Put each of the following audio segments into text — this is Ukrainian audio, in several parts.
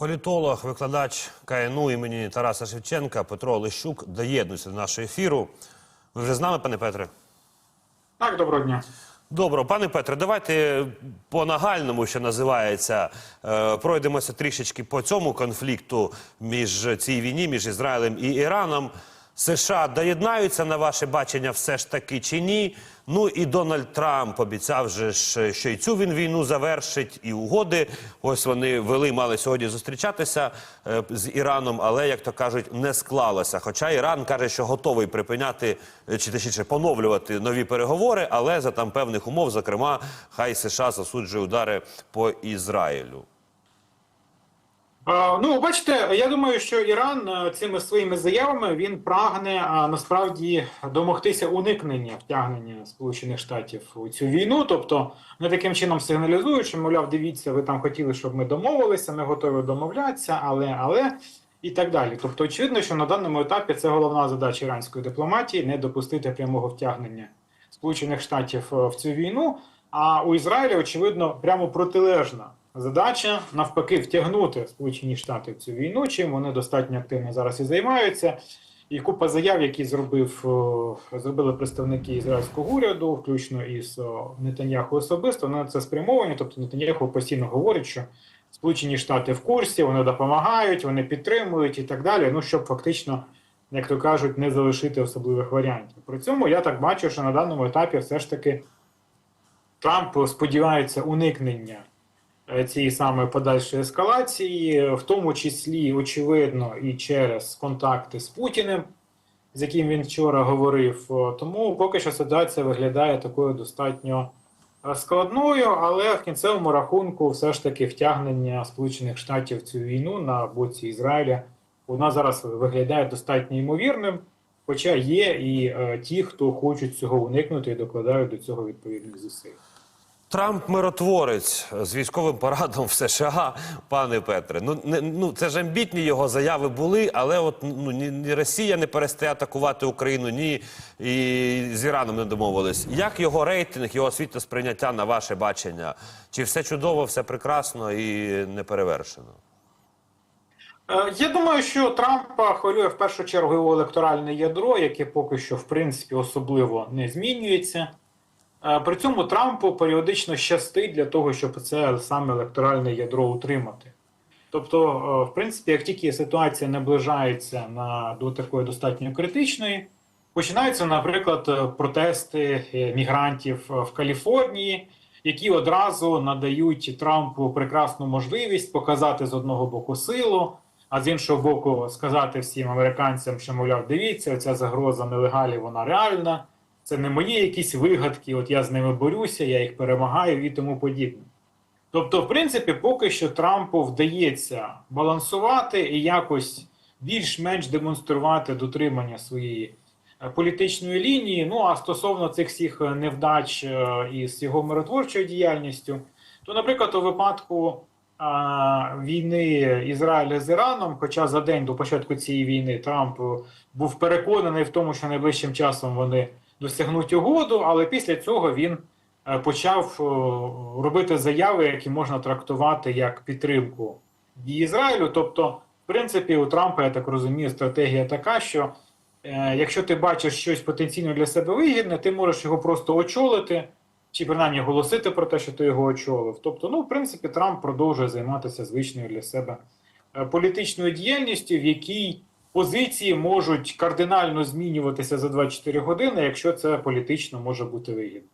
Політолог, викладач КНУ імені Тараса Шевченка Петро Олещук доєднується до нашого ефіру. Ви вже з нами, пане Петре? Так, доброго дня. Добро, пане Петре, давайте по нагальному, що називається, е, пройдемося трішечки по цьому конфлікту між цій війні, між Ізраїлем і Іраном. США доєднаються на ваше бачення все ж таки чи ні? Ну і Дональд Трамп обіцяв же що і цю він війну завершить, і угоди. Ось вони вели, мали сьогодні зустрічатися е, з Іраном, але як то кажуть, не склалося. Хоча Іран каже, що готовий припиняти е, чи точніше поновлювати нові переговори, але за там певних умов, зокрема, хай США засуджує удари по Ізраїлю. Е, Ну, бачите, я думаю, що Іран е, цими своїми заявами він прагне насправді домогтися уникнення втягнення Сполучених Штатів у цю війну. Тобто, не таким чином сигналізують, що мовляв, дивіться, ви там хотіли, щоб ми домовилися, ми готові домовлятися, але але і так далі. Тобто, очевидно, що на даному етапі це головна задача іранської дипломатії не допустити прямого втягнення Сполучених Штатів е, в цю війну. А у Ізраїля, очевидно, прямо протилежна задача навпаки втягнути Сполучені Штати в цю війну, чим вони достатньо активно зараз і займаються. І купа заяв, які зробив зробили представники ізраїльського уряду, включно із Нетаньяху особисто, на це спрямовані. Тобто Нетаньяху постійно говорить, що Сполучені Штати в курсі, вони допомагають, вони підтримують і так далі. Ну щоб фактично, як то кажуть, не залишити особливих варіантів. При цьому я так бачу, що на даному етапі все ж таки Трамп сподівається уникнення цієї самої подальшої ескалації, в тому числі, очевидно, і через контакти з Путіним, з яким він вчора говорив. Тому поки що ситуація виглядає такою достатньо е, складною, але в кінцевому рахунку все ж таки втягнення Сполучених Штатів в цю війну на боці Ізраїля вона зараз виглядає достатньо ймовірним. Хоча є і е, ті, хто хочуть цього уникнути і докладають до цього відповідних зусиль. Трамп миротворець з військовим парадом в США, пане Петре. Ну не ну це ж амбітні його заяви були, але от ну ні, ні Росія не перестає атакувати Україну, ні і з Іраном не домовились. Як його рейтинг, його світле сприйняття на ваше бачення? Чи все чудово, все прекрасно і не перевершено? Е, Я думаю, що Трампа хвилює в першу чергу його електоральне ядро, яке поки що в принципі особливо не змінюється. Е, При цьому Трампу періодично щастить для того, щоб це саме електоральне ядро утримати. Тобто, е, в принципі, як тільки ситуація наближається на до такої достатньо критичної, починаються, наприклад, е, протести мігрантів в Каліфорнії, які одразу надають Трампу прекрасну можливість показати з одного боку силу, а з іншого боку, сказати всім американцям, що мовляв, дивіться, ця загроза нелегалів, вона реальна. Це не мої якісь вигадки, от я з ними борюся, я їх перемагаю і тому подібне. Тобто, в принципі, поки що Трампу вдається балансувати і якось більш-менш демонструвати дотримання своєї е, політичної лінії. Ну а стосовно цих всіх е, невдач е, із його миротворчою діяльністю, то, наприклад, у випадку а, війни Ізраїля з Іраном, хоча за день до початку цієї війни Трамп був переконаний в тому, що найближчим часом вони досягнуть угоду, але після цього він е, почав робити заяви, які можна трактувати як підтримку дій Ізраїлю. Тобто, в принципі, у Трампа, я так розумію, стратегія така, що е, якщо ти бачиш щось потенційно для себе вигідне, ти можеш його просто очолити. Чи принаймні оголосити про те, що ти його очолив. Тобто, ну, в принципі, Трамп продовжує займатися звичною для себе е, політичною діяльністю, в якій позиції можуть кардинально змінюватися за 24 години, якщо це політично може бути вигідно.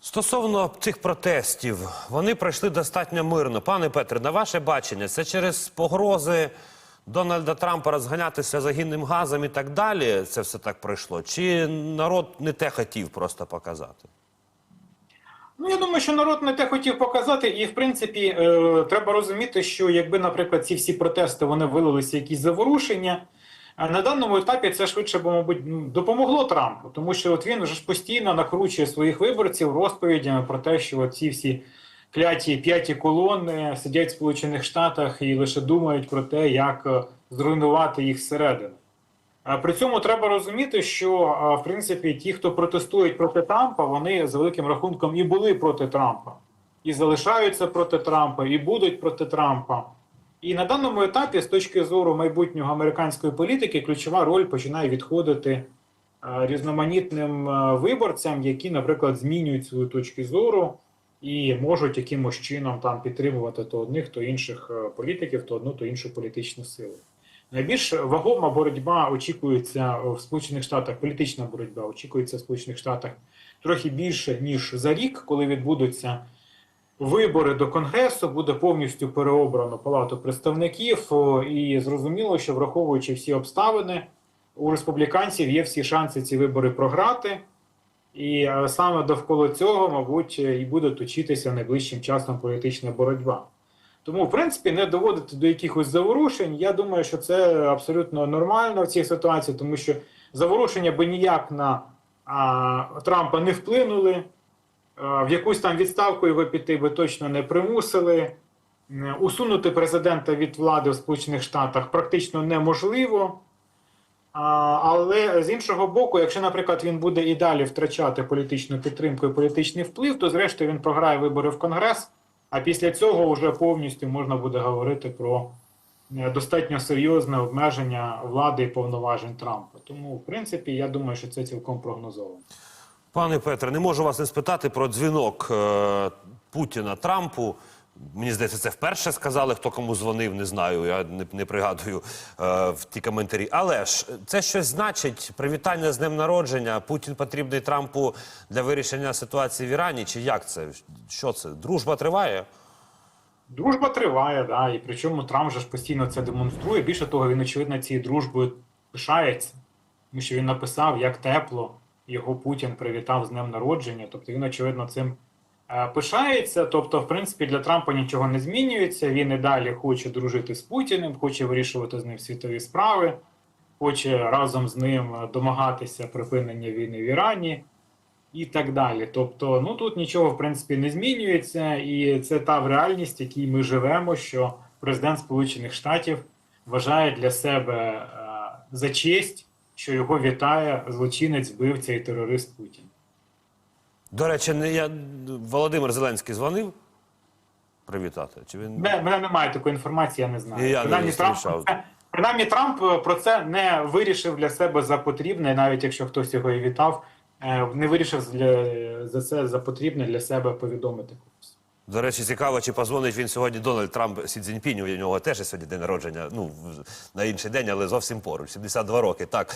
Стосовно цих протестів, вони пройшли достатньо мирно. Пане Петре, на ваше бачення, це через погрози Дональда Трампа розганятися загінним газом і так далі. Це все так пройшло? Чи народ не те хотів просто показати? Ну, я думаю, що народ не те хотів показати, і в принципі е, треба розуміти, що якби, наприклад, ці всі протести вони вилилися якісь заворушення. А на даному етапі це швидше, бо, мабуть, допомогло Трампу, тому що от він вже ж постійно накручує своїх виборців розповідями про те, що ці всі кляті п'яті колони сидять в Сполучених Штатах і лише думають про те, як е, зруйнувати їх зсередини. А При цьому треба розуміти, що в принципі ті, хто протестують проти Трампа, вони за великим рахунком і були проти Трампа. і залишаються проти Трампа, і будуть проти Трампа. І на даному етапі, з точки зору майбутнього американської політики, ключова роль починає відходити е, різноманітним е, виборцям, які, наприклад, змінюють свою точку зору і можуть якимось чином там підтримувати то одних, то інших е, політиків, то одну, то іншу політичну силу. Найбільш вагома боротьба очікується в Сполучених Штатах, політична боротьба очікується в Сполучених Штатах трохи більше ніж за рік, коли відбудуться вибори до Конгресу, буде повністю переобрано Палату представників, і зрозуміло, що враховуючи всі обставини, у республіканців є всі шанси ці вибори програти. І е, саме довкола цього, мабуть, і буде точитися найближчим часом політична боротьба. Тому, в принципі, не доводити до якихось заворушень. Я думаю, що це абсолютно нормально в цій ситуації, тому що заворушення би ніяк на а, Трампа не вплинули. А, в якусь там відставку його піти би точно не примусили. Усунути президента від влади в Сполучених Штатах практично неможливо. А, але з іншого боку, якщо, наприклад, він буде і далі втрачати політичну підтримку і політичний вплив, то зрештою він програє вибори в Конгрес. А після цього вже повністю можна буде говорити про е, достатньо серйозне обмеження влади і повноважень Трампа. Тому, в принципі, я думаю, що це цілком прогнозовано. Пане Петре, не можу вас не спитати про дзвінок е, Путіна Трампу. Мені здається, це вперше сказали, хто кому дзвонив, не знаю. Я не, не пригадую е, в ті коментарі. Але ж це щось значить привітання з днем народження. Путін потрібний Трампу для вирішення ситуації в Ірані. Чи як це? Що це? Дружба триває? Дружба триває, да, і причому Трамп же ж постійно це демонструє. Більше того, він, очевидно, цією дружбою пишається, тому що він написав, як тепло його Путін привітав з днем народження. Тобто він, очевидно, цим е, пишається. Тобто, в принципі, для Трампа нічого не змінюється. Він і далі хоче дружити з Путіним, хоче вирішувати з ним світові справи, хоче разом з ним е, домагатися припинення війни в Ірані і так далі. Тобто, ну тут нічого в принципі не змінюється, і це та в реальність, якій ми живемо, що президент Сполучених Штатів вважає для себе е, за честь, що його вітає злочинець, вбивця і терорист Путін. До речі, не я Володимир Зеленський дзвонив привітати. Чи він Мене, мене немає такої інформації, я не знаю. І я не принаймні, Трамп, про це- принаймні Трамп е, про це не вирішив для себе за потрібне, навіть якщо хтось його і вітав, е, не вирішив для, за це за потрібне для себе повідомити когось. До речі, цікаво, чи позвонить він сьогодні Дональд Трамп Сі Цзіньпіню. У нього теж сьогодні день народження. Ну на інший день, але зовсім поруч. 72 роки. Так